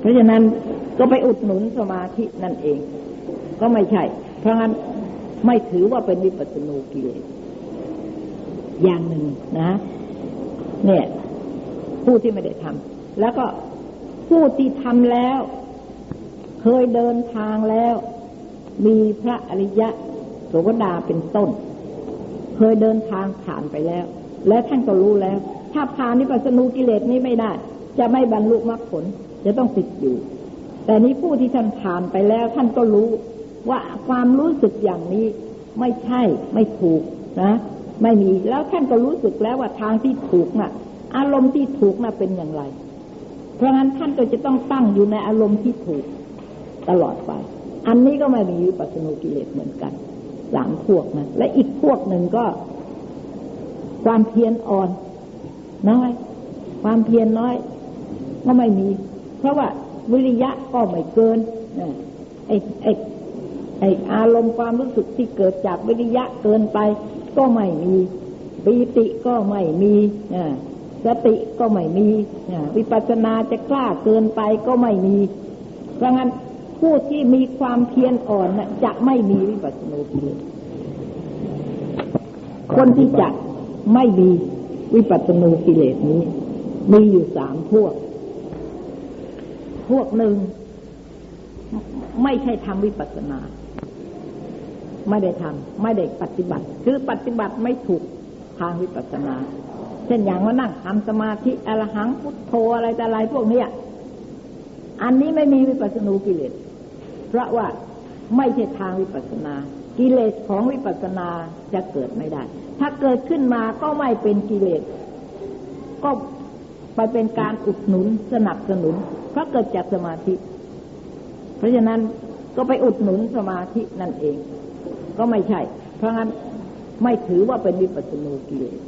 เพราะฉะนั้นก็ไปอุดหนุนสมาธินั่นเอง ก็ไม่ใช่ เพราะงั้นไม่ถือว่าเป็นวิปัสสนูกิเลสอย่างหนึ่งนะ เนี่ย ผู้ที่ไม่ได้ทำแล้วก็ผู้ที่ทำแล้ว เคยเดินทางแล้ว มีพระอริยะโสดาเป็นต้น เคยเดินทางผ่านไปแล้ว และท่านก็รู้แล้ว ถ้าผ่านนิพพานูกิเลสนี้ไม่ได้ จะไม่บรรลุมรรคผล จะต้องติดอยู่ แต่นี้ผู้ที่ท่านผ่านไปแล้วท่านก็รู้ว่าความรู้สึกอย่างนี้ไม่ใช่ไม่ถูกนะ ไม่มีแล้วท่านก็รู้สึกแล้วว่าทางที่ถูกน่ะ อารมณ์ที่ถูกน่ะเป็นอย่างไร เพราะงั้นท่านก็จะต้องตั้งอยู่ในอารมณ์ที่ถูกตลอดไป อันนี้ก็ไม่มีวิปัสสนกิเลสเหมือนกันสามพวกนะและอีกพวกหนึ่งก็ ความเพียรอ่อน น้อย ความเพียรน้อย ก็ไม่มี เพราะว่าวิริยะก็ไม่เกินไอ้ไอ้ไอ้อารมณ์ความรู้สึกที่เกิดจากวิริยะเกินไป ก็ไม่มีปีติก็ไม่มีสติก็ไม่มีวิปัสสนาจะกล้าเกินไปก็ไม่มี เพราะงั้นผู้ที่มีความเพียรอ่อนจะไม่มีวิปัสสนากิเลสคนที่จะไม่มีวิปัสสนูกิเลสนี้ มีอยู่สามพวก พวกหนึ่ง ไม่ใช่ทำวิปัสสนา ไม่ได้ทำไม่ได้ปฏิบัติ คือปฏิบัติไม่ถูกทางวิปัสสนา เช่นอย่างว่านั่งทำสมาธิอรหังพุทโธอะไรแต่อะไรพวกนี้อันนี้ไม่มีวิปัสสนูกิเลส เพราะว่าไม่ใช่ทางวิปัสสนา กิเลสของวิปัสสนาจะเกิดไม่ได้ ถ้าเกิดขึ้นมาก็ไม่เป็นกิเลส ก็ไปเป็นการอุดหนุนสนับสนุน เพราะเกิดจากสมาธิ เพราะฉะนั้นก็ไปอุดหนุนสมาธินั่นเอง ก็ไม่ใช่ เพราะงั้นไม่ถือว่าเป็นวิปัสสนูกิเลส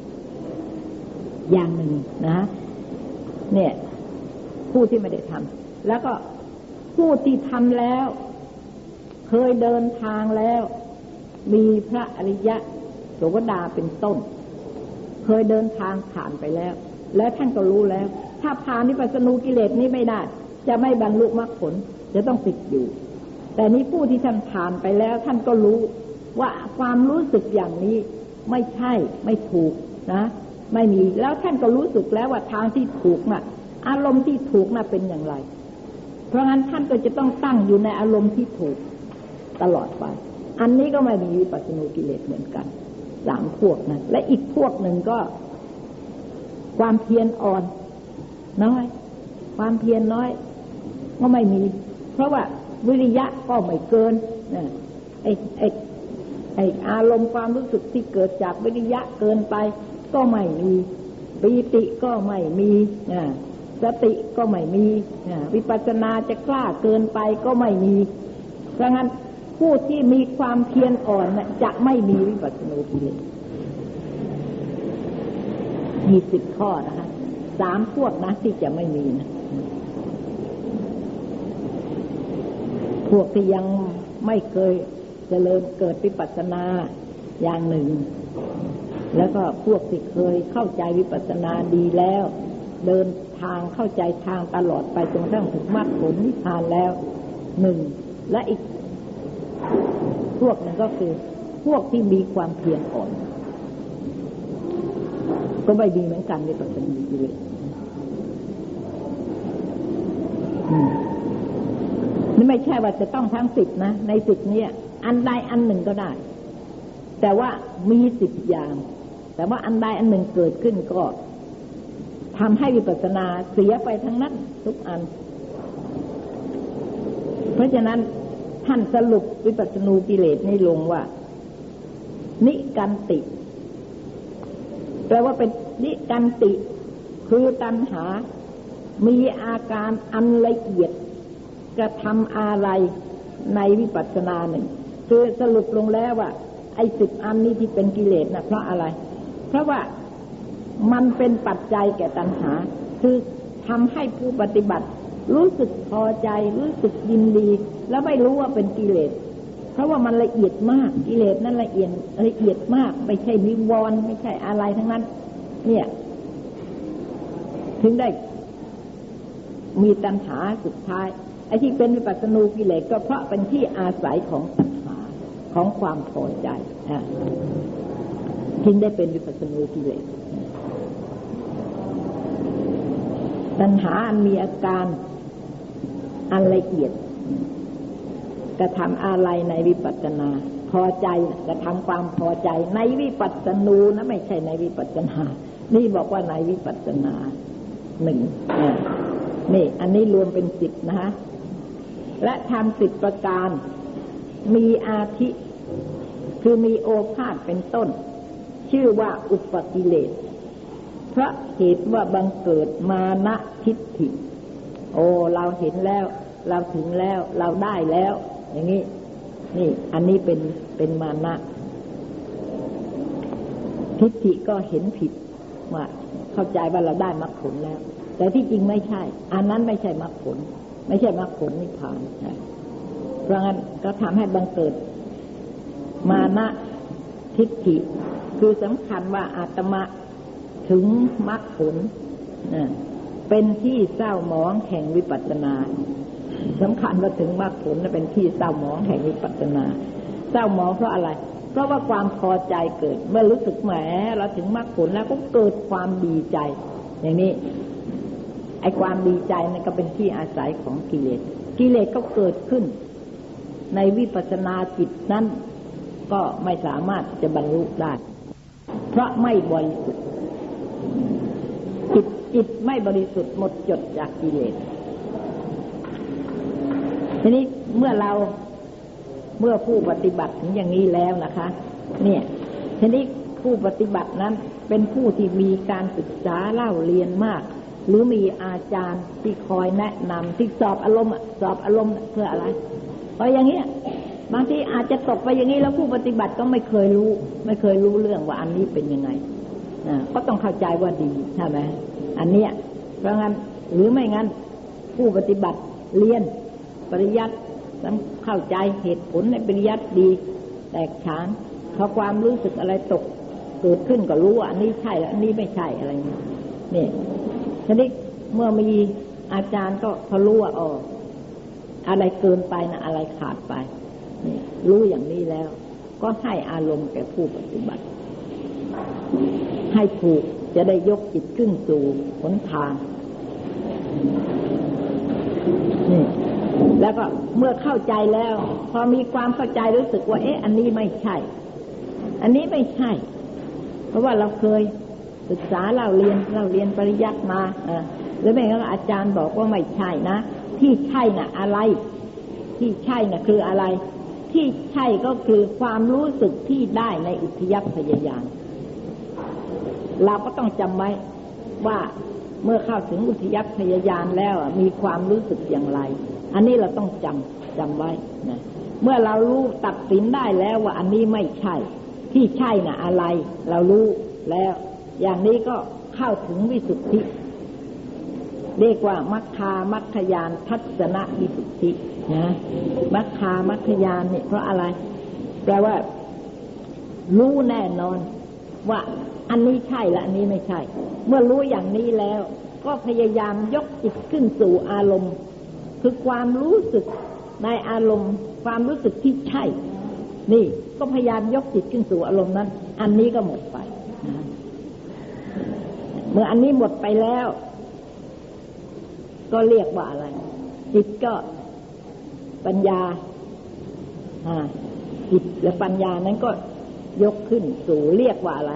อย่างหนึ่งนะเนี่ย ผู้ที่ไม่ได้ทำแล้วก็ผู้ที่ทำแล้ว เคยเดินทางแล้ว มีพระอริยะโสดาเป็นต้น เคยเดินทางผ่านไปแล้ว และท่านก็รู้แล้ว ถ้าผ่านนิพพานูกิเลสนี้ไม่ได้ จะไม่บรรลุมรรคผล จะต้องติดอยู่ แต่นี้ผู้ที่ท่านผ่านไปแล้วท่านก็รู้ว่าความรู้สึกอย่างนี้ไม่ใช่ไม่ถูกนะ ไม่มีแล้วท่านก็รู้สึกแล้วว่าทางที่ถูกน่ะ อารมณ์ที่ถูกน่ะเป็นอย่างไร เพราะงั้นท่านก็จะต้องตั้งอยู่ในอารมณ์ที่ถูกตลอดไป อันนี้ก็ไม่มีวิปัสสนูกิเลสเหมือนกันสามพวกนะและอีกพวกหนึ่งก็ ความเพียรอ่อน น้อย ความเพียรน้อย ก็ไม่มี เพราะว่าวิริยะก็ไม่เกินนไอ้ไอ้ไอ้อารมณ์ความรู้สึกที่เกิดจากวิริยะเกินไป ก็ไม่มีปีติก็ไม่มีสติก็ไม่มีวิปัสสนาจะกล้าเกินไปก็ไม่มีเพราะงั้นผู้ที่มีความเพียรอ่อนจะไม่มีวิปัสสนูกิเลสยี่สิบข้อนะคะ สามพวกนะที่จะไม่มีนะพวกที่ยังไม่เคยเจริญเกิดวิปัสสนาอย่างหนึ่ง แล้วก็พวกที่เคยเข้าใจวิปัสสนาดีแล้ว เดินทางเข้าใจทางตลอดไปจนกระทั่งถึงมรรคผลนิพพานแล้วหนึ่งและอีก พวกนั้นก็คือ พวกที่มีความเพียรอ่อน ก็ไม่ดีเหมือนกันในปัจจุบันกิเลสนี่ไม่ใช่ว่าจะต้องทั้งสิบนะ ในสิบนี้อันใดอันหนึ่งก็ได้ แต่ว่ามีสิบอย่าง แต่ว่าอันใดอันหนึ่งเกิดขึ้นก็ทำให้วิปัสสนาเสียไปทั้งนั้น ทุกอัน เพราะฉะนั้นท่านสรุปวิปัสสนูกิเลสในลงว่า นิกันติ ลว่าเป็นนิกันติ คือตัณหา มีอาการอันละเอียด กระทำอะไรในวิปัสสนาหนึ่ง คือสรุปลงแล้วว่า ไอ้สิบอันนี้ที่เป็นกิเลสนะเพราะอะไร เพราะว่ามันเป็นปัจจัยแก่ตัณหา คือทำให้ผู้ปฏิบัติ รู้สึกพอใจรู้สึกยินดี แล้วไม่รู้ว่าเป็นกิเลส เพราะว่ามันละเอียดมากกิเลสนั้นละเอียดละเอียดมาก ไม่ใช่นิวรณ์ไม่ใช่อะไรทั้งนั้น เนี่ย ถึงได้ มีตัณหาสุดท้ายไอ้ที่เป็นวิปัสสนูกิเลสก็เพราะเป็นที่อาศัยของตัณหาของความพอใจจึงได้เป็นวิปัสสนูกิเลสตัณหาอันมีอาการอันละเอียด กระทำอะไรในวิปัสสนา พอใจกระทำความพอใจในวิปัสสนูนะไม่ใช่ในวิปัสสนา นี่บอกว่าในวิปัสสนาหนึ่งนี่ อันนี้รวมเป็นสิบนะฮะและทำสิบประการ มีอาทิคือมีโอภาษเป็นต้น ชื่อว่าอุปกิเลสเพราะเหตุว่าบังเกิดมานะทิฏฐิ โอเราเห็นแล้ว เราถึงแล้ว เราได้แล้ว อย่างนี้ นี่ อันนี้เป็นเป็นมานะทิฏฐิก็เห็นผิดว่าเข้าใจว่าเราได้มรรคผลแล้ว แต่ที่จริงไม่ใช่ อันนั้นไม่ใช่มรรคผล ไม่ใช่มรรคผลนิพพานเพราะงั้นก็ทำให้บังเกิด มานะทิฏฐิ คือสำคัญว่าอาตมาถึงมรรคผลเป็นที่เศร้าหมองแห่งวิปัสสนา สำคัญว่าถึงมรรคผลเป็นที่เศร้าหมองแห่งวิปัสสนา เศร้าหมองเพราะอะไร เพราะว่าความพอใจเกิด เมื่อรู้สึกแหมเราถึงมรรคผลแล้วก็เกิดความดีใจ อย่างนี้ไอ้ความดีใจนั่นก็เป็นที่อาศัยของกิเลส กิเลสก็เกิดขึ้น ในวิปัสสนาจิตนั้นก็ไม่สามารถจะบรรลุได้ เพราะไม่บริสุทธิ์จิตจิตไม่บริสุทธิ์หมดจดจากกิเลส ทีนี้เมื่อเราเมื่อผู้ปฏิบัติถึงอย่างนี้แล้วนะคะ เนี่ย ทีนี้ผู้ปฏิบัตินั้นเป็นผู้ที่มีการศึกษาเล่าเรียนมาก หรือมีอาจารย์ที่คอยแนะนำที่สอบอารมณ์สอบอารมณ์เพื่ออะไร เพราะอย่างเงี้ยบางทีอาจจะตกไปอย่างนี้แล้วผู้ปฏิบัติก็ไม่เคยรู้ ไม่เคยรู้เรื่องว่าอันนี้เป็นยังไงก็ต้องเข้าใจว่าดีใช่ไหมอันเนี้ยเพราะงั้นหรือไม่งั้นผู้ปฏิบัติเรียน ปริยัติเข้าใจเหตุผลในปริยัติดี แตกฉานพอความรู้สึกอะไรตกเกิดขึ้นก็รู้ว่าอันนี้ใช่แล้วอันนี้ไม่ใช่อะไรเนี่นี่ทีนี้เมื่อมีอาจารย์ก็พอรู้ว่าอ๋ออะไรเกินไปนะอะไรขาดไปนี่รู้อย่างนี้แล้ว ก็ให้อารมณ์แก่ผู้ปฏิบัติ ให้ถูกจะได้ยกจิตขึ้นสู่หนทางนี่ แล้วก็เมื่อเข้าใจแล้ว พอมีความเข้าใจรู้สึกว่า เอ๊ะ อันนี้ไม่ใช่ อันนี้ไม่ใช่ เพราะว่าเราเคยศึกษาเราเรียนเราเรียนปริยัติมาอ่าแล้วแม่ก็อาจารย์บอกว่าไม่ใช่นะที่ใช่น่ะ อะไร ที่ใช่น่ะ คืออะไร ที่ใช่ก็คือความรู้สึกที่ได้ในอุทยพยายามเราก็ต้องจำไว้ว่าเมื่อเข้าถึงอุทยพยายานแล้วมีความรู้สึกอย่างไร อันนี้เราต้องจำจำไว้นะเมื่อเรารู้ตัดสินได้แล้วว่าอันนี้ไม่ใช่ ที่ใช่น่ะ อะไร เรารู้แล้ว อย่างนี้ก็เข้าถึงวิสุทธิ เรียกว่ามัคคามัคคยานทัศนวิสุทธินะมัคคามัคคยานเนี่ยเพราะอะไร แปลว่า รู้แน่นอน ว่าอันนี้ใช่และอันนี้ไม่ใช่ เมื่อรู้อย่างนี้แล้ว ก็พยายามยกจิตขึ้นสู่อารมณ์ คือความรู้สึกในอารมณ์ ความรู้สึกที่ใช่ นี่ก็พยายามยกจิตขึ้นสู่อารมณ์นั้น อันนี้ก็หมดไป เมื่ออันนี้หมดไปแล้ว ก็เรียกว่าอะไร จิตก็ปัญญาจิตและปัญญานั้นก็ยกขึ้นสู่เรียกว่าอะไร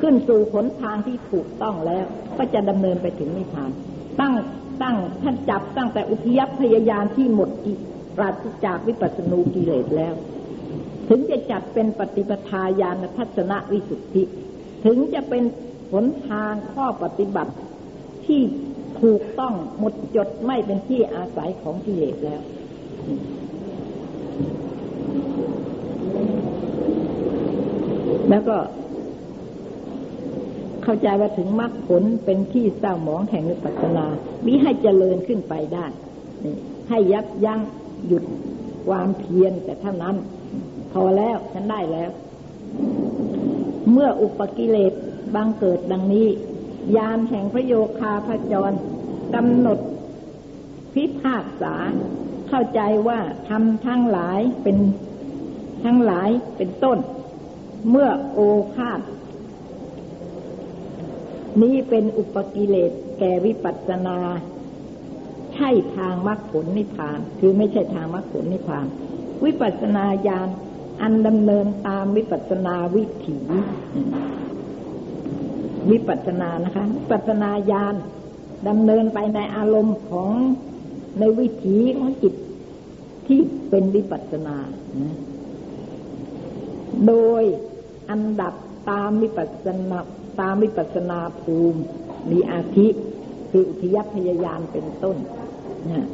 ขึ้นสู่ผลทางที่ถูกต้องแล้ว ก็จะดำเนินไปถึงนิพพาน ตั้ง ตั้งท่านจับตั้งแต่อุทยพยายานที่หมดกิปราศจากวิปัสสนูกิเลสแล้ว ถึงจะจัดเป็นปฏิปทาญาณทัศนวิสุทธิ ถึงจะเป็นผลทางข้อปฏิบัติที่ถูกต้องหมดจดไม่เป็นที่อาศัยของกิเลสแล้ว แล้วก็ เข้าใจว่าถึงมรรคผลเป็นที่เศร้าหมองแห่งวิปัสสนามิให้เจริญขึ้นไปได้นี่ให้ยับยั้งหยุดความเพียรแต่เท่านั้น พอแล้วฉันได้แล้ว เมื่ออุปกิเลสบังเกิดดังนี้ ยานแห่งพระโยคาพระจรกำหนดพิพากษา เข้าใจว่าทำทั้งหลายเป็นทั้งหลายเป็นต้น เมื่อโอภาษ นี้เป็นอุปกิเลสแก่วิปัสสนา ใช่ทางมรรคผลนิพพาน คือไม่ใช่ทางมรรคผลนิพพาน วิปัสสนาญาณอันดำเนินตามวิปัสสนาวิถีวิปัสสนานะคะวิปัสสนาญาณดำเนินไปในอารมณ์ของในวิถีของจิตที่เป็นวิปัสสนา โดยอันดับตามวิปัสสนา ตามวิปัสนาภูมิ มีอาทิคืออุทยพยายานเป็นต้นนะ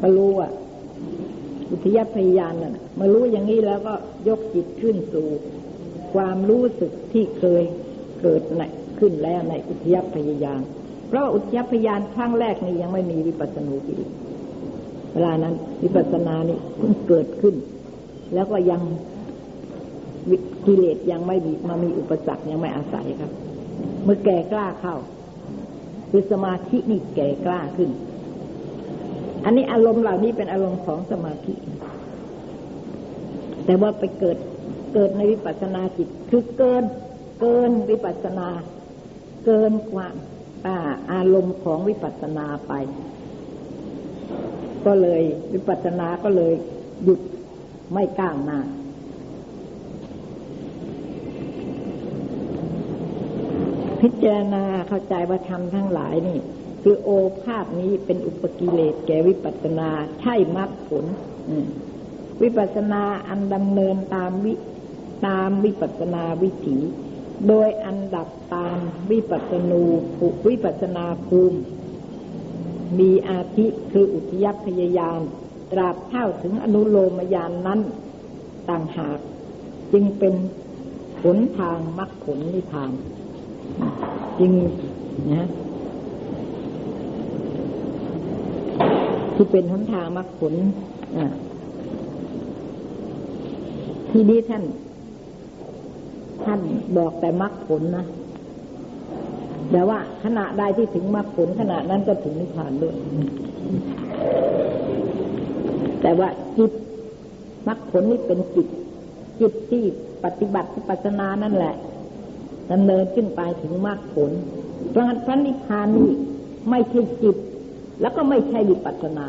ก็รู้ว่าอุทยพยายานน่ะมารู้อย่างนี้แล้วก็ยกจิตขึ้นสู่ ความรู้สึกที่เคยเกิดในขึ้นแล้วในอุทยพยายานเพราะอุทยพยานครั้งแรกนี่ยังไม่มีวิปัสสนูกิเลสเวลานั้น วิปัสสนานี่เพิ่งเกิดขึ้น แล้วก็ยัง กิเลสยังไม่มีมามีอุปสรรคยังไม่อาศัยครับ เมื่อแก่กล้าเข้า คือสมาธินี่แก่กล้าขึ้น อันนี้อารมณ์เหล่านี้เป็นอารมณ์ของสมาธิ แต่ว่าไปเกิดเกิดในวิปัสสนาจิต คือเกินเกินวิปัสสนา เกินควาอารมณ์ของวิปัสสนาไป ก็เลยวิปัสสนาก็เลยหยุดไม่ก้าวหน้า พิจารณาเข้าใจว่าธรรมทั้งหลายนี่ คือโอภาพนี้เป็นอุปกิเลสแก่วิปัสนา ใช่มรรคผลวิปัสนาอันดำเนินตามวิตามวิปัสนาวิถีโดยอันดับตามวิปัสนูวิปัสนาภูมิ มีอาทิคืออุทยพยายาม ตราบเท่าถึงอนุโลมยานนั้น ต่างหาก จึงเป็นผลทางมรรคผลนิพพาน จริงนะที่เป็นหนทางมรรคผลที่นี้ท่าน ท่านบอกแต่มรรคผลนะแต่ว่าขณะใดที่ถึงมรรคผลขณะนั้นก็ถึงนิพพานด้วย แต่ว่าจิตมรรคผลนี่เป็นจิตจิตที่ปฏิบัติปัสนานั่นแหละ ดำเนินขึ้นไปถึงมรรคผลเพราะงั้นพระนิพพานนี่ไม่ใช่จิต แล้วก็ไม่ใช่วิปัสสนา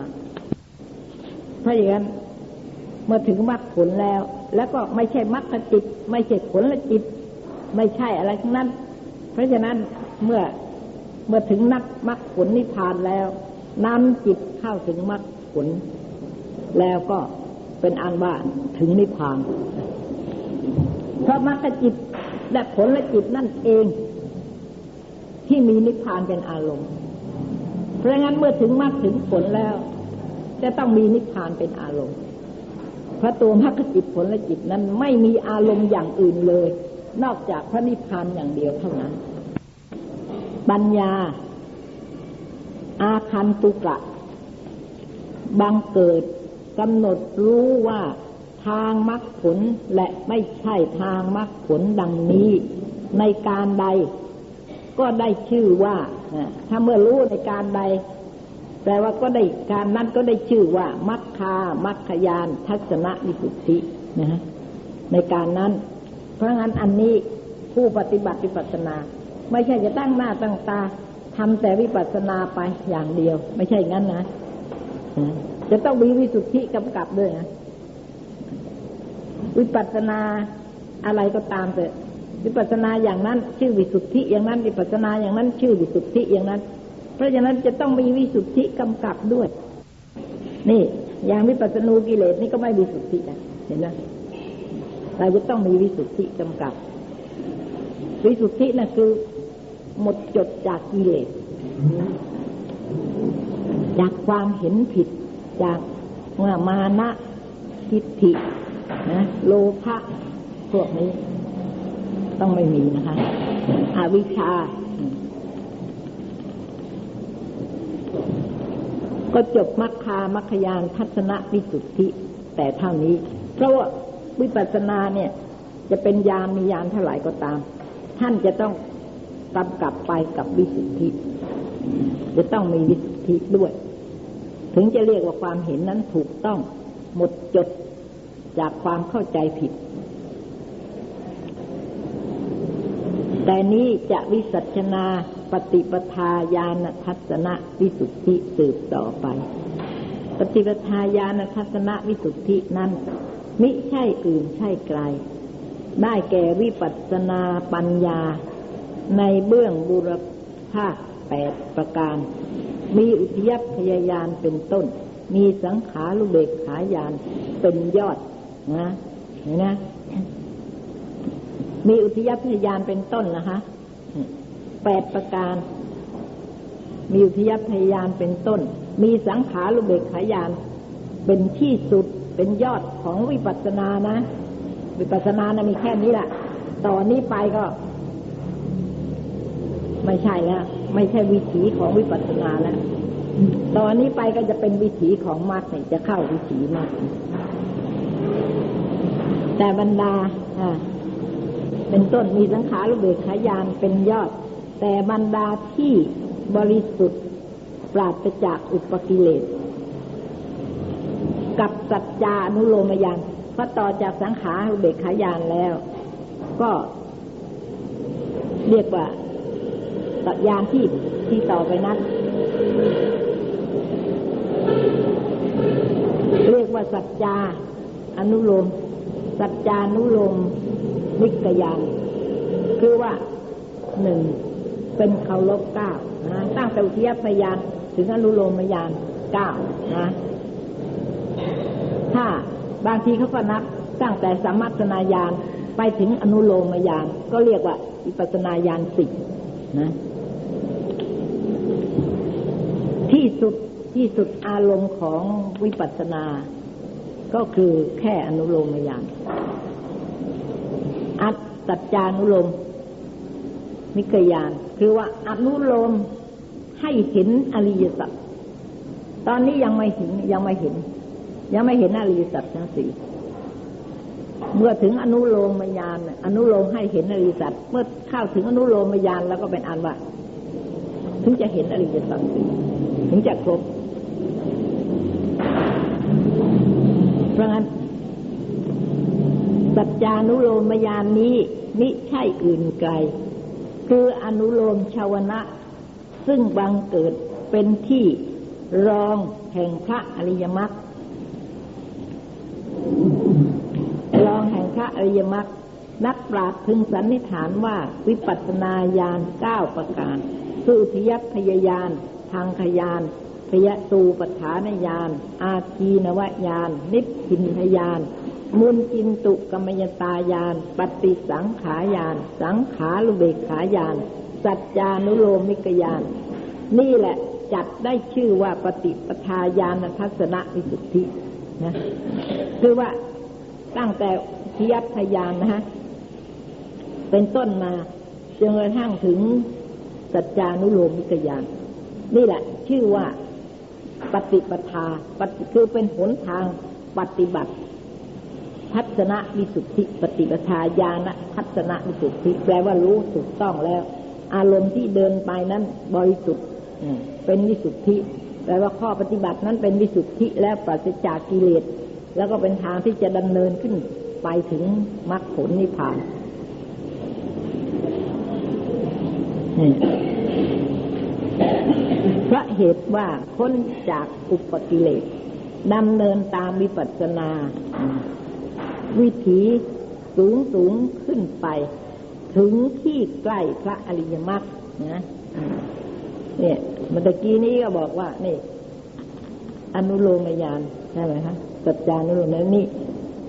ถ้าอย่างนั้นเมื่อถึงมรรคผลแล้ว แล้วก็ไม่ใช่มรรคจิต ไม่ใช่ผลละจิต ไม่ใช่อะไรทั้งนั้น เพราะฉะนั้นเมื่อเมื่อถึงนักมรรคผลนิพพานแล้วนำจิตเข้าถึงมรรคผล แล้วก็เป็นอันว่าถึงนิพพานเพราะมรรคจิต และผลและจิตนั่นเอง ที่มีนิพพานเป็นอารมณ์ เพราะงั้นเมื่อถึงมรรคถึงผลแล้ว จะต้องมีนิพพานเป็นอารมณ์เพราะตัวมรรคจิตผลและจิตนั้นไม่มีอารมณ์อย่างอื่นเลย นอกจากพระนิพพานอย่างเดียวเท่านั้น ปัญญา อาคันตุกะบังเกิดกำหนดรู้ว่า ทางมรรคผลและไม่ใช่ทางมรรคผลดังนี้ ในการใด ก็ได้ชื่อว่าถ้าเมื่อรู้ในการใดแปลว่าก็ได้การนั้นก็ได้ชื่อว่ามัคคามัคคยานทัศนวิสุทธินะฮะในการนั้น เพราะงั้นอันนี้ผู้ปฏิบัติวิปัสสนา ไม่ใช่จะตั้งหน้าตั้งตาทำแต่วิปัสสนาไปอย่างเดียว ไม่ใช่งั้นนะจะต้องมีวิสุทธิกำกับด้วยนะ วิปัสนาอะไรก็ตามแต่วิปัสนาอย่างนั้น ชื่อวิสุทธิอย่างนั้น วิปัสนาอย่างนั้น ชื่อวิสุทธิอย่างนั้น เพราะฉะนั้นจะต้องมีวิสุทธิกำกับด้วย นี่ อย่างวิปัสสนูกิเลสนี่ก็ไม่วิสุทธินะเห็นไหมเราจะต้องมีวิสุทธิกำกับ วิสุทธินั่นคือ หมดจดจากกิเลสจากความเห็นผิดจากมานะทิฏฐิ นะโลภะพวกนี้ ต้องไม่มีนะคะอวิชชา ก็จบมัคคามัคคยานทัศนวิสุทธิ แต่เท่านี้ เพราะว่าวิปัสสนาเนี่ย จะเป็นยานมียานเท่าไหร่ก็ตาม ท่านจะต้องกำกับไปกับวิสุทธิ จะต้องมีวิสุทธิด้วย ถึงจะเรียกว่าความเห็นนั้นถูกต้องหมดจด จากความเข้าใจผิด แต่นี้จะวิสัชนาปฏิปทาญาณทัศนวิสุทธิสืบต่อไป ปฏิปทาญาณทัศนวิสุทธินั้นมิใช่อื่นใช่ไกล ได้แก่วิปัสสนาปัญญา ในเบื้องบุรพาแปดประการ มีอุทยพยายานเป็นต้น มีสังขารุเบกขายานเป็นยอด นะเห็นนะมีอุทยพยานเป็นต้นนะคะแปดประการ มีอุทยพยานเป็นต้น มีสังขารุเบกขายาน เป็นที่สุดเป็นยอดของวิปัสสนานะ วิปัสสนานะมีแค่นี้แหละต่อนนี้ไปก็ ไม่ใช่แล้ว ไม่ใช่วิถีของวิปัสสนาแล้วตอนนี้ไปก็จะเป็นวิถีของมรรคจะเข้าวิถีมรรค แต่บรรดาเป็นต้นมีสังขารุเบกขายานเป็นยอด แต่บรรดาที่บริสุทธิ์ปราศจากอุปกิเลส กับสัจจานุโลมยานพอต่อจากสังขารุเบกขายานแล้ว ก็เรียกว่าสัจญานที่ที่ต่อไปนั้นเรียกว่าสัจจาอนุโลม สัจจานุโลมนิกยานคือว่าหนึ่งเป็นเคารพเก้านะตั้งแต่อุทยพยานถึงอนุโลมยานเก้านะถ้าบางทีเขาก็นับตั้งแต่สมัตนายานไปถึงอนุโลมยานก็เรียกว่าอิปัสนาญาณสิบนะ ที่สุดที่สุดอารมณ์ของวิปัสสนา ก็คือแค่อนุโลมยานอัตสัจจานุโลมมิกยาน คือว่าอนุโลมให้เห็นอริยสัจตอนนี้ยังไม่เห็นยังไม่เห็น ยังไม่เห็นอริยสัจทั้งสี่เมื่อถึงอนุโลมมยานอนุโลมให้เห็นอริยสัจเมื่อเข้าถึงอนุโลมมยานแล้วก็เป็นอันว่า ถึงจะเห็นอริยสัจถึงจะครบ เพราะงั้นสัจจานุโลมยานนี้มิใช่อื่นไกล คืออนุโลมชาวนะ ซึ่งบังเกิดเป็นที่รองแห่งพระอริยมรรครองแห่งพระอริยมรรคนักปราชญ์พึงสันนิษฐานว่าวิปัสสนาญาณเก้าประการสุทยัพยายานทางขยาน ยตูปัฏฐานญาณ อาทีนวญาณ นิพพินทญาณ มุนจินตุกรรมยตายานปฏิสังขายาน สังขาลุเบกขายาน สัจจานุโลมิกยาน นี่แหละจัดได้ชื่อว่าปฏิปทาญาณทัศนวิสุทธินะคือว่าตั้งแต่ทิยัพยานนะฮะเป็นต้นมาจนกระทั่งถึงสัจจานุโลมิกยานนี่แหละ ชื่อว่า ปฏิปทาปฏิคือเป็นหนทางปฏิบัติ ทัศนวิสุทธิ ปฏิปทาญาณทัศนวิสุทธิ แปลว่ารู้ถูกต้องแล้ว อารมณ์ที่เดินไปนั้นบริสุทธิ์เป็นวิสุทธิแปลว่าข้อปฏิบัตินั้นเป็นวิสุทธิแล้วปราศจากกิเลสแล้วก็เป็นทางที่จะดำเนินขึ้นไปถึงมรรคผลนิพพาน พราะเหตุว่าพ้นจากอุปกิเลสดำเนินตามวิปัสสนา วิถีสูงสูงขึ้นไป ถึงที่ใกล้พระอริยมรรคนะเนี่ยเมื่อกี้นี้ก็บอกว่า นี่ อนุโลมยานใช่ไหมคะสัจจานุโลมนี่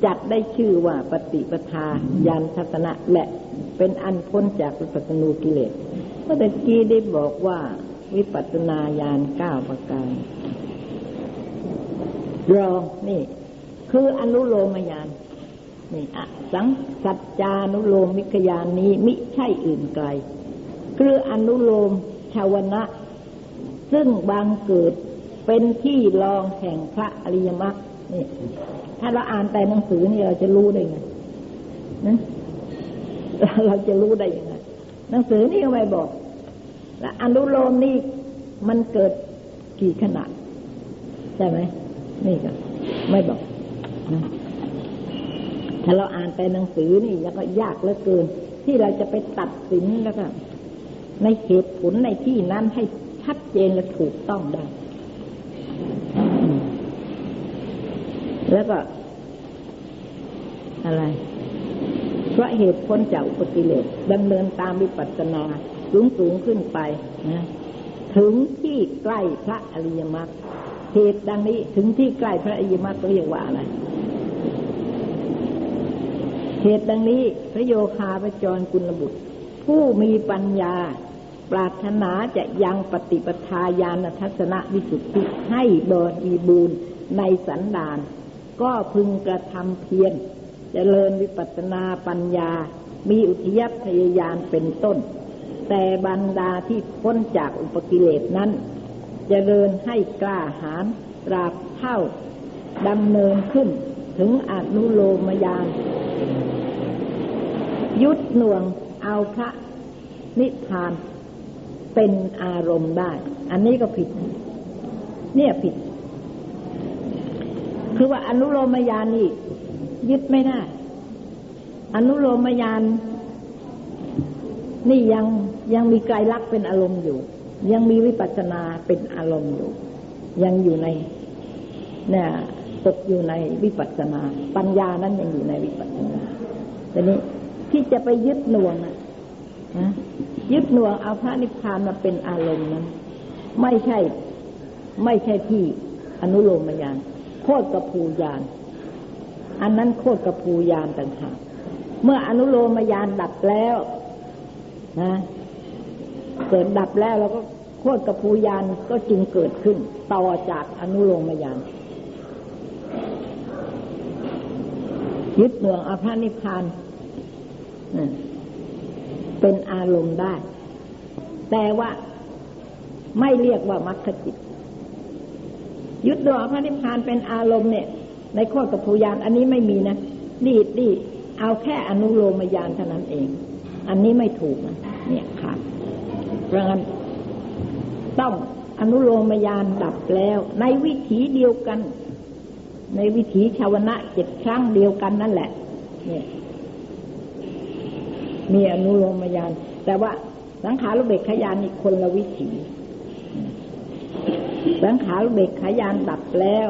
จัดได้ชื่อว่าปฏิปทาญาณทัศนะและเป็นอันพ้นจากวิปัสสนูกิเลสเมื่อกี้ได้บอกว่า วิปัสสนาญาณเก้าประการรองนี่ คืออนุโลมยานนี่อสังสัจจานุโลมมิกยานนี้มิใช่อื่นไกล คืออนุโลมชาวนะ ซึ่งบางเกิดเป็นที่รองแห่งพระอริยมรรคนี่ถ้าเราอ่านแต่หนังสือนี่เราจะรู้ได้ไงนะเราจะรู้ได้ยังไงหนังสือนี่ก็ไม่บอก และอนุโลมนี่มันเกิดกี่ขนาดใช่ไหมนี่ก็ไม่บอกนะถ้าเราอ่านแต่หนังสือนี่แล้วก็ยากเหลือเกิน ที่เราจะไปตัดสินแล้วก็ในเหตุผลในที่นั้นให้ชัดเจนและถูกต้องได้ แล้วก็ อะไรเพราะเหตุพ้นจากอุปกิเลสดำเนินตามวิปัสสนา สูงสูงขึ้นไปนะถึงที่ใกล้พระอริยมรรคเหตุดังนี้ถึงที่ใกล้พระอริยมรรคเรียกว่าอะไรเหตุดังนี้พระโยคาพระจรกุลบุตร ผู้มีปัญญา ปรารถนาจะยังปฏิปทาญาณทัศนวิสุทธิให้บริบูรณ์ในสันดาน ก็พึงกระทำเพียรเจริญวิปัสนาปัญญา มีอุทยพยายานเป็นต้น แต่บรรดาที่พ้นจากอุปกิเลสนั้นจเจริญให้กล้าหาญตราบเท่าดำเนินขึ้นถึงอนุโลมยาน ยุดหน่วงเอาพระนิพพานเป็นอารมณ์ได้ อันนี้ก็ผิด เนี่ยผิด คือว่าอนุโลมยานนี่ยึดไม่ได้ อนุโลมยานนี่ยัง ยังมีไกลลักษณ์เป็นอารมณ์อยู่ ยังมีวิปัสสนาเป็นอารมณ์อยู่ ยังอยู่ในเนี่ยตกอยู่ในวิปัสสนา ปัญญานั้นยังอยู่ในวิปัสสนาแต่นี้ที่จะไปยึดหน่วงนะยึดหน่วงเอาพระนิพพานมาเป็นอารมณ์นั้นไม่ใช่ ไม่ใช่ที่อนุโลมยานโคตรกับภูยาน อันนั้นโคตรกับภูยานต่างหากเมื่ออนุโลมยานดับแล้ว นะ เกิดดับแล้วเราก็โคตรกับภูยานก็จึงเกิดขึ้น ต่อจากอนุโลมยานยึดเหน่วงอภานิพานเป็นอารมณ์ได้ แต่ว่าไม่เรียกว่ามรรคจิต ยึดหน่วงอภานิพานเป็นอารมณ์เนี่ย ในข้อกับภูยานอันนี้ไม่มีนะดีดีเอาแค่อนุโลมยานเท่านั้นเอง อันนี้ไม่ถูกนะเนี่ยค่ะ เพราะงั้นต้องอนุโลมยานดับแล้ว ในวิถีเดียวกัน ในวิถีชาวนะเจ็ดครั้งเดียวกันนั่นแหละ เนี่ย มีอนุโลมยาน แต่ว่าสังขารเบกขยานนี่คนละวิถีสังขารเบกขยานดับแล้ว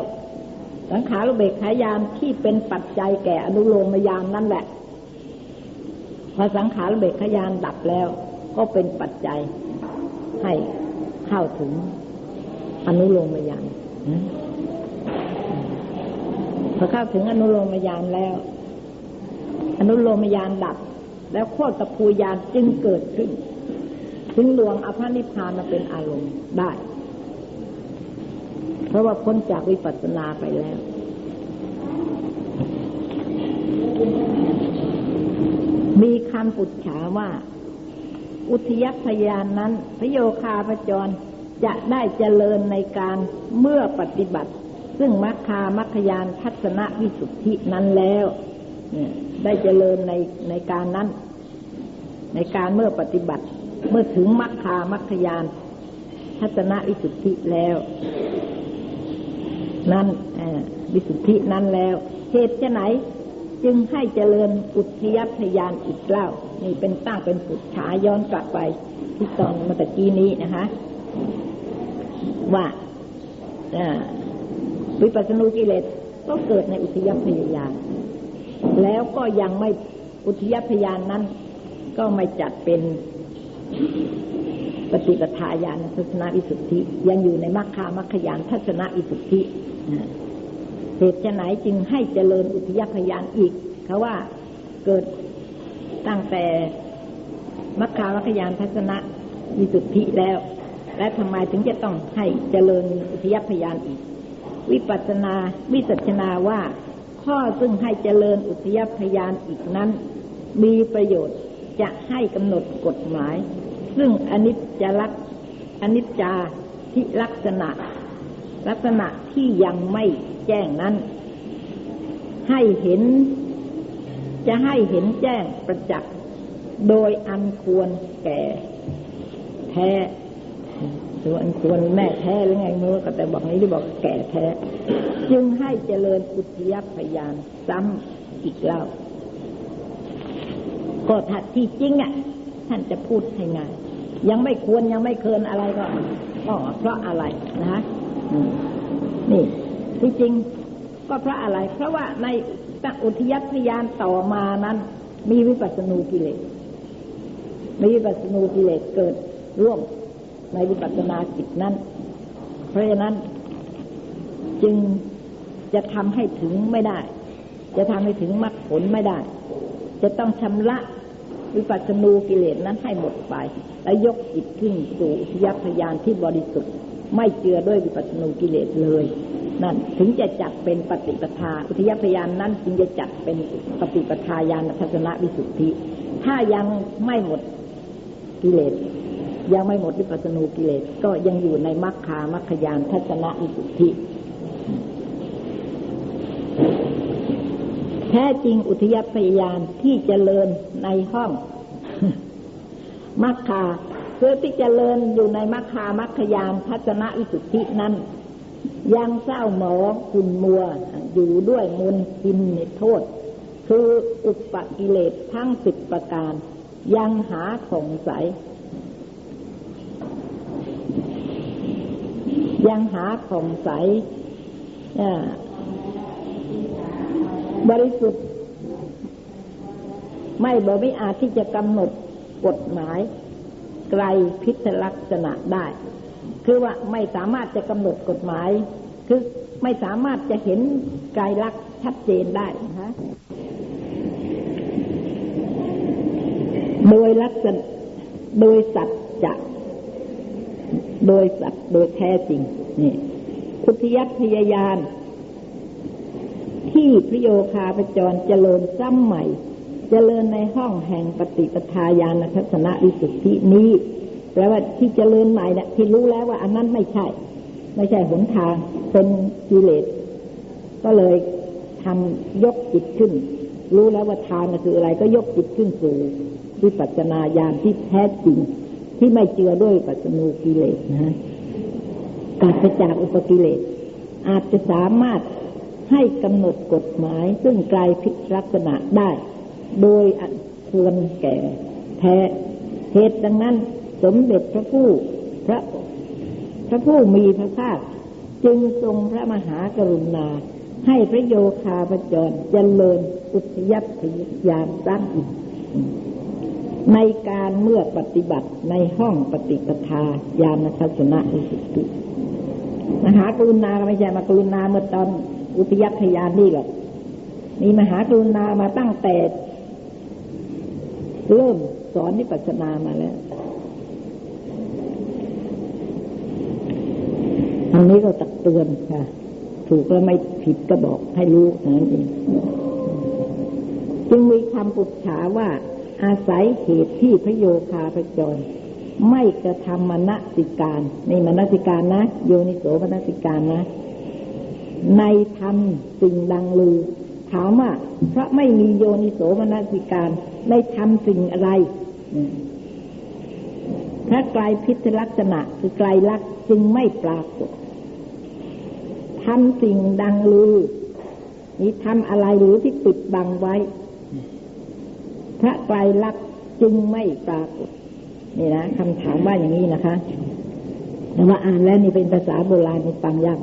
สังขารเบกขายานที่เป็นปัจจัยแก่อนุโลมยานนั่นแหละ พอสังขารเบกขายานดับแล้ว ก็เป็นปัจจัย ให้เข้าถึงอนุโลมยานพอเข้าถึงอนุโลมยานแล้ว อนุโลมยานดับ แล้วโคตรภูยานจึงเกิดขึ้น ถึงดวงอภนิพพานมาเป็นอารมณ์ได้ เพราะว่าพ้นจากวิปัสสนาไปแล้วมีคำปุจฉาว่า อุทยพยานนั้น พระโยคาพจรจะได้เจริญในการเมื่อปฏิบัติ ซึ่งมัคคามัคคยานทัศนวิสุทธินั้นแล้วได้เจริญในในการนั้น ในการเมื่อปฏิบัติ เมื่อถึงมัคคามัคคยานทัศนวิสุทธิแล้ว นั้นวิสุทธินั้นแล้ว เหตุจะไหน จึงให้เจริญอุทยพยานอีกเล่า นี่เป็นตั้งเป็นปุจฉาย้อนกลับไปที่ตอนมาตะกี้นี้นะคะ ว่าวิปัสสนุกิเลสก็เกิดในอุทยพยายานแล้วก็ยังไม่อุทยพยานนั้น ก็ไม่จัดเป็นปฏิปทาญาณทัศนวิสุทธิ ยังอยู่ในมรรคามัคคยานทัศนวิสุทธิ เหตุจะไหนจึงให้เจริญอุทยพยานอีกเขาว่าเกิดตั้งแต่มัคคามัคยานทัศนะมีสุทธิแล้ว และทำไมถึงจะต้องให้เจริญอุทยพยานอีก วิปัสนาวิสัชนาว่า ข้อซึ่งให้เจริญอุทยพยานอีกนั้น มีประโยชน์จะให้กำหนดกฎหมาย ซึ่งอนิจจลักษอนิจจาที่ลักษณะ ลักษณะที่ยังไม่แจ้งนั้น ให้เห็น จะให้เห็นแจ้งประจักษ์โดยอันควรแก่ แท้ส่วนควรแม่แท้หรือไงไม่รู้ก็แต่บอกนี้ที่บอกแก่แท้ จึงให้เจริญอุทยพยานซ้ำอีกแล้วก็ถ้าที่จริงอะ ท่านจะพูดให้ง่ายยังไม่ควรยังไม่เคินอะไรก็ก็เพราะอะไรนะ นี่ที่จริงก็เพราะอะไร เพราะว่าในอุทยพยานต่อมานั้น มีวิปัสสนูกิเลสมีวิปัสสนูกิเลสเกิดร่วมในวิปัสสนาจิตนั้น เพราะฉะนั้นจึงจะทำให้ถึงไม่ได้ จะทำให้ถึงมรรคผลไม่ได้ จะต้องชำระวิปัสสนูกิเลสนั้นให้หมดไป แล้วยกจิตขึ้นสู่อุทยพยานที่บริสุทธิ์ ไม่เจือด้วยวิปัสสนูกิเลสเลย นั่นถึงจะจัดเป็นปฏิปทาอุทยพยานนั้นจึงจะจัดเป็นปฏิปทาญาณทัศนวิสุทธิ ถ้ายังไม่หมดกิเลสยังไม่หมดวิปัสสนูกิเลสก็ยังอยู่ในมรรคามัคคยานทัศนวิสุทธิแท้จริงอุทยพยานที่เจริญในห้องมัคคา คือที่เจริญอยู่ในมัคคามัคคยานทัศนวิสุทธินั้น ยังเศร้าหมองขุนมัวอยู่ด้วยมุนกินในโทษ คืออุปกิเลสทั้งสิบประการ ยังหาของใส ยังหาของใสบริสุทธิ์ ไม่บริอาจที่จะกำหนดกฎหมาย ไกลพิษลักษณะได้ คือว่าไม่สามารถจะกำหนดกฎหมาย คือไม่สามารถจะเห็นไกลลักษณ์ชัดเจนได้นะคะโดยลักษณะโดยสัจจะโดยสัตว์โดยแท้จริงนี่พุทธิยัตพยายานที่พระโยคาพจรเจริญซ้ำใหม่ เจริญในห้องแห่งปฏิปทาญาณทัศนวิสุทธินี้แปลว่าที่เจริญใหม่เนี่ยที่รู้แล้วว่าอันนั้นไม่ใช่ ไม่ใช่หนทางเป็นกิเลสก็เลยทำยกจิตขึ้น รู้แล้วว่าทางคืออะไร ก็ยกจิตขึ้นสู่วิปัสสนาญาณที่แท้จริง ที่ไม่เจือด้วยปัจจนูกิเลสนะกาศจากอุปกิเลส อาจจะสามารถให้กำหนดกฎหมายซึ่งไกลพิษลักษณะได้ โดยอันควรแก่แท้เหตุดังนั้น สมเด็จพระผู้พระพระผู้มีพระภาคจึงทรงพระมหากรุณา ให้พระโยคาพจรเจริญอุทยัพยานสร้างอีกในการเมื่อปฏิบัติในห้องปฏิปทาญาณทัศนอุสิติมหากรุณาไม่ใช่มากรุณาเมื่อตอนอุทยัพยานนี่หรอกมีมหากรุณามาตั้งแต่ เริ่มสอนนิปัสนามาแล้ว อันนี้ก็ตักเตือนค่ะ ถูกแล้วไม่ผิดก็บอกให้รู้นั่นเอง จึงมีคำปุจฉาว่า อาศัยเหตุที่พระโยคาพจร ไม่กระทำมณสิการ ในมณสิการนะ โยนิโสมณสิการนะ ในธรรมสิ่งดังลือ ถามว่าเพราะไม่มีโยนิโสมณสิการในทำสิ่งอะไรถ้าไกลพิษลักษณะคือไกลลักษณ์จึงไม่ปรากฏทำสิ่งดังลือนี่ทำอะไรหรือที่ปิดบังไว้ พระไกลลักษณ์จึงไม่ปรากฏนี่นะคำถามว่าอย่างนี้นะคะแต่ว่าอ่านแล้วนี่เป็นภาษาโบราณในฟังยาก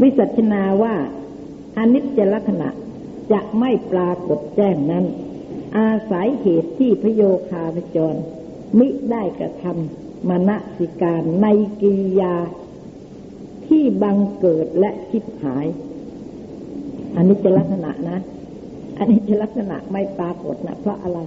วิสัชนาว่า อนิจจลักษณะจะไม่ปรากฏแจ้งนั้น อาศัยเหตุที่พโยคาพจร มิได้กระทำมณสิการในกิริยา ที่บังเกิดและคิดหายอันนี้จะลักษณะนะ อันนี้จะลักษณะไม่ปรากฏนะเพราะอะไร